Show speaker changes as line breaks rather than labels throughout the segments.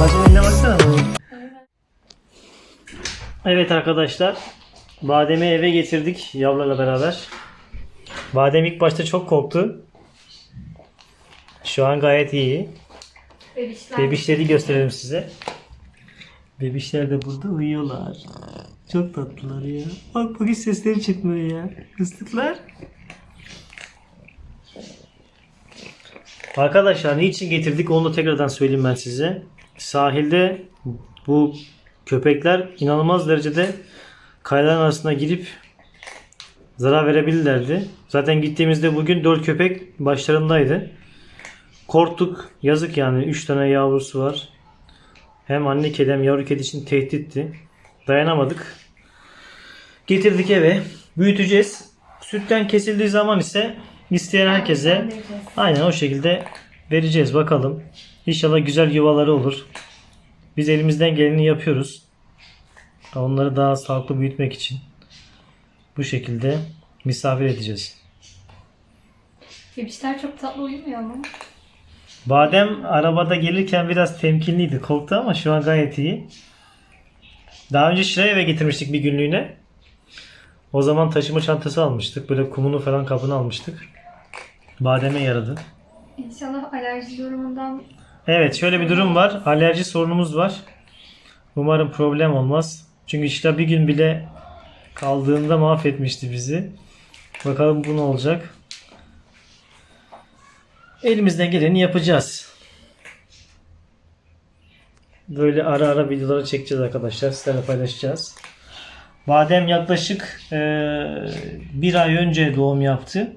Bacım eline baksana. Evet arkadaşlar. Badem'i eve getirdik yavrularla beraber. Badem ilk başta çok korktu. Şu an gayet iyi.
Bebişler.
Bebişleri gösterelim size. Bebişler de burada uyuyorlar. Çok tatlılar ya. Bak bak hiç sesleri çıkmıyor ya. Kıstıklar. Arkadaşlar niçin getirdik onu da tekrardan söyleyeyim ben size. Sahilde bu köpekler inanılmaz derecede kayaların arasına girip zarar verebilirlerdi. Zaten gittiğimizde bugün 4 köpek başlarındaydı. Korktuk. Yazık yani. 3 tane yavrusu var. Hem anne kedi hem yavru kedi için tehditti. Dayanamadık. Getirdik eve. Büyüteceğiz. Sütten kesildiği zaman ise isteyen herkese aynen o şekilde vereceğiz. Bakalım. İnşallah güzel yuvaları olur. Biz elimizden geleni yapıyoruz. Onları daha sağlıklı büyütmek için. Bu şekilde misafir edeceğiz.
Bebişler çok tatlı uyumuyor ama.
Badem arabada gelirken biraz temkinliydi. Korktu ama şu an gayet iyi. Daha önce Şiray eve getirmiştik bir günlüğüne. O zaman taşıma çantası almıştık. Böyle kumunu falan kabını almıştık. Bademe yaradı.
İnşallah alerji durumundan
Evet şöyle bir durum var. Alerji sorunumuz var. Umarım problem olmaz. Çünkü işte bir gün bile kaldığında mahvetmişti bizi. Bakalım bu ne olacak. Elimizden geleni yapacağız. Böyle ara ara videoları çekeceğiz arkadaşlar. Sizlerle paylaşacağız. Badem yaklaşık eee, bir ay önce doğum yaptı.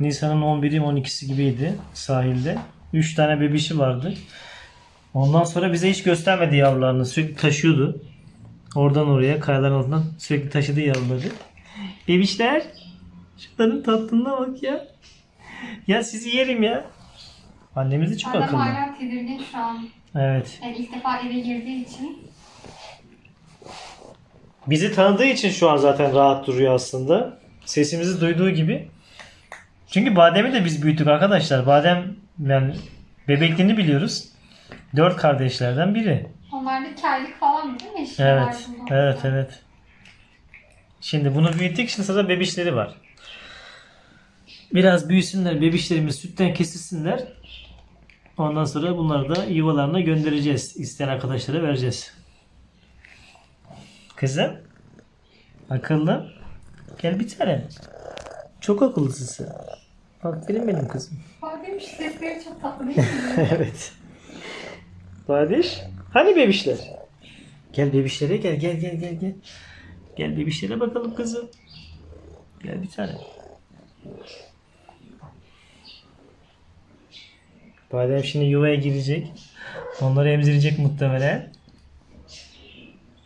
Nisan'ın 11'i 12'si gibiydi sahilde. 3 tane bebişi vardı. Ondan sonra bize hiç göstermedi yavrularını. Sürekli taşıyordu. Oradan oraya kayaların altından sürekli taşıdı yavruları. Bebişler. Şunların tatlılığına bak ya. Ya sizi yerim ya. Annemiz de çok
Adam
akıllı.
hala tedirgin şu an.
Evet.
Yani ilk defa eve girdiği için.
Bizi tanıdığı için şu an zaten rahat duruyor aslında. Sesimizi duyduğu gibi. Çünkü Badem'i de biz büyüttük arkadaşlar. Badem yani bebekliğini biliyoruz. Dört kardeşlerden biri.
Onlar da iki aylık falan değil mi? Eşyalar
Evet. Evet evet. Şimdi bunu büyüttük. Şimdi sırada bebişleri var. Biraz büyüsünler. Bebişlerimiz sütten kesilsinler. Ondan sonra bunları da yuvalarına göndereceğiz. İsteyen arkadaşlara vereceğiz. Kızım. Akıllı. Gel bir tane. Çok akıllısın sen. Aferin benim kızım.
Şu sesleri çok tatlı değil mi?
evet. Badiş. Hani bebişler? Gel bebişlere gel gel gel gel gel. Gel bebişlere bakalım kızım. Gel bir tane. Badem şimdi yuvaya girecek. Onları emzirecek muhtemelen.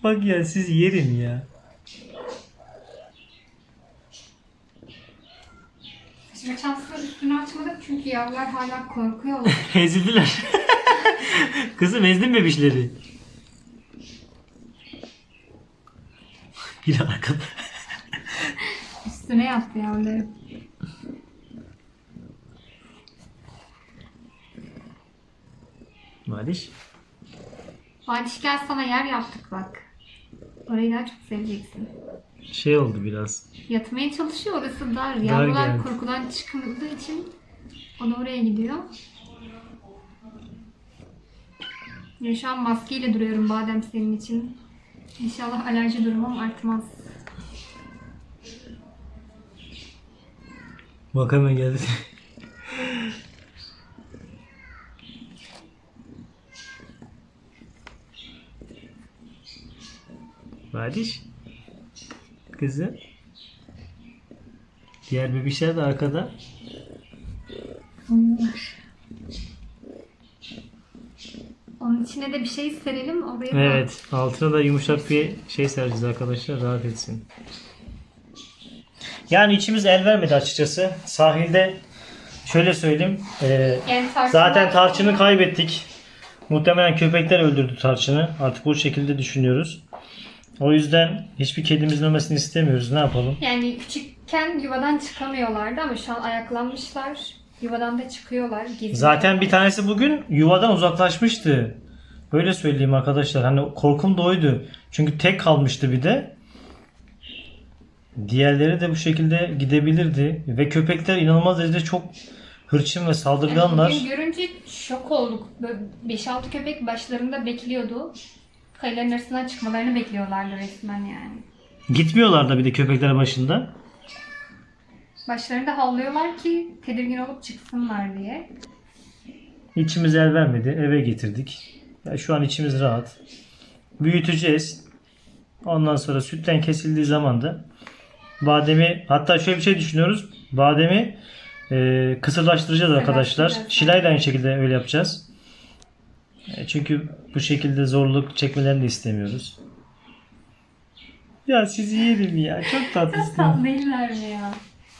Bak ya siz yerim ya.
Çantasının üstünü açmadık çünkü yavrular hala korkuyorlar.
Ezildiler. Kızım ezdin bebişleri. Bir arkada.
Üstüne yattı yavruları.
Maliş.
Badiş gel sana yer yaptık bak. Orayı daha çok seveceksin.
Şey oldu biraz.
Yatmaya çalışıyor orası dar. Yavrular
geldi.
korkudan çıkmadığı için o da oraya gidiyor. Ya şu an maskeyle duruyorum badem senin için. İnşallah alerji durumum artmaz.
Bak hemen geldi. Maliş. Kızım. Diğer bebişler de arkada.
Uyuyorlar. Onun içine de bir şey serelim oraya
Evet. Altına da yumuşak bir şey sereceğiz arkadaşlar. Rahat etsin. Yani içimiz el vermedi açıkçası. Sahilde şöyle söyleyeyim. e,
Yani
zaten tarçını kaybettik. Muhtemelen köpekler öldürdü tarçını. Artık bu şekilde düşünüyoruz. O yüzden hiçbir kedimizin ölmesini istemiyoruz. Ne yapalım?
Yani küçükken yuvadan çıkamıyorlardı ama şu an ayaklanmışlar. Yuvadan da çıkıyorlar.
Zaten bir tanesi bugün yuvadan uzaklaşmıştı. Öyle söyleyeyim arkadaşlar. Hani korkum da oydu. Çünkü tek kalmıştı bir de. Diğerleri de bu şekilde gidebilirdi. Ve köpekler inanılmaz derecede çok hırçın ve saldırganlar.
Bugün görünce şok olduk. Böyle 5-6 köpek başlarında bekliyordu. Kayaların arasından çıkmalarını bekliyorlardı resmen yani.
Gitmiyorlar da bir de köpekler başında.
Başlarında havlıyorlar ki tedirgin olup çıksınlar diye.
İçimiz el vermedi. Eve getirdik. Ya şu an içimiz rahat. Büyüteceğiz. Ondan sonra sütten kesildiği zaman da bademi hatta şöyle bir şey düşünüyoruz. Bademi e, kısırlaştıracağız arkadaşlar.
Kısırlaştıracağız.
Şilay da aynı şekilde öyle yapacağız. E, çünkü bu şekilde zorluk çekmelerini de istemiyoruz. Ya sizi yerim ya. Çok
Çok
tatlısınız.
tatlı değiller mi ya?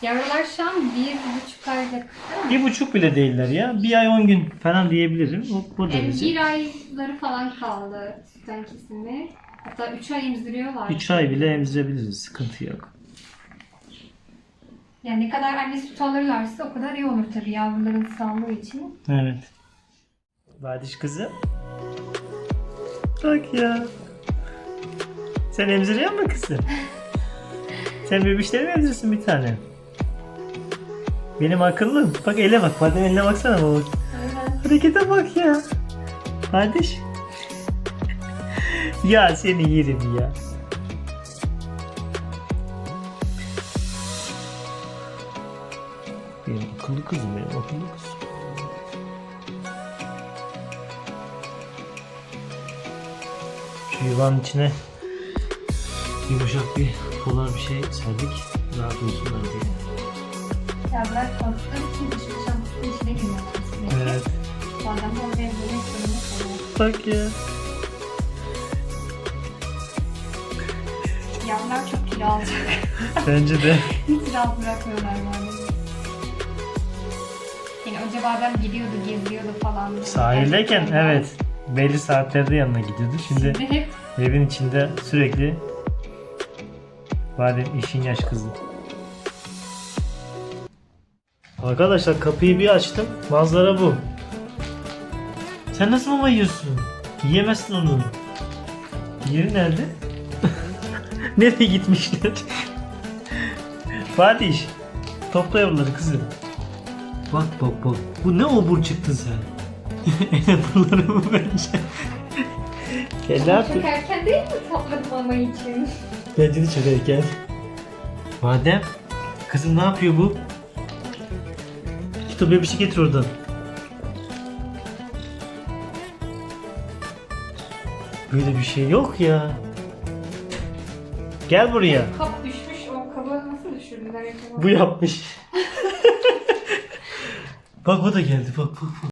Yavrular şu an bir buçuk aylık.
Bir buçuk bile değiller ya. Bir ay on gün falan diyebilirim. O, bu
Yani
derece.
bir ayları falan kaldı sütten kesimi. Hatta 3 ay emziriyorlar.
3 ay bile emzirebiliriz. Sıkıntı yok.
Yani ne kadar anne süt alırlarsa o kadar iyi olur tabii yavruların sağlığı için.
Evet. Badiş kızı. Bak ya. Sen emziriyor musun kızım? Sen bebişleri mi emzirsin bir tane? Benim akıllım. Bak ele bak. Badem eline baksana baba. Harekete bak ya. Kardeş. ya seni yerim ya. Benim akıllı kızım benim akıllı kızım. Şu yuvanın içine yumuşak bir polar bir şey serdik. Rahat uyusunlar diye.
Yavrular korktukları için dış yaşantısının içine giriyorlar sürekli.
Evet.
Bazen de oraya girmek zorunda kalıyor.
Bak ya.
Yavrular çok kilo alacak.
Bence de.
Hiç rahat bırakmıyorlar maalesef. Yani önce bazen gidiyordu, geziyordu falan.
Sahildeyken evet. Belli saatlerde yanına gidiyordu. Şimdi evin içinde sürekli Badem işin yaş kızı. Arkadaşlar kapıyı bir açtım. Manzara bu. Sen nasıl mama yiyorsun? Yiyemezsin onu. Yeri nerede? Nereye gitmişler? Fatih. Topla yavruları kızım. Bak bak bak. Bu ne obur çıktın sen? Enaburları mı bence? Gel ne yaptın?
çok erken değil mi topladım mama için?
Bence de çok erken. Madem kızım ne yapıyor bu? Git o bebişi getir oradan. Böyle bir şey yok ya. Gel buraya.
Kap düşmüş, o kabı nasıl düşürdüler?
Bu yapmış. bak o da geldi bak bak bak.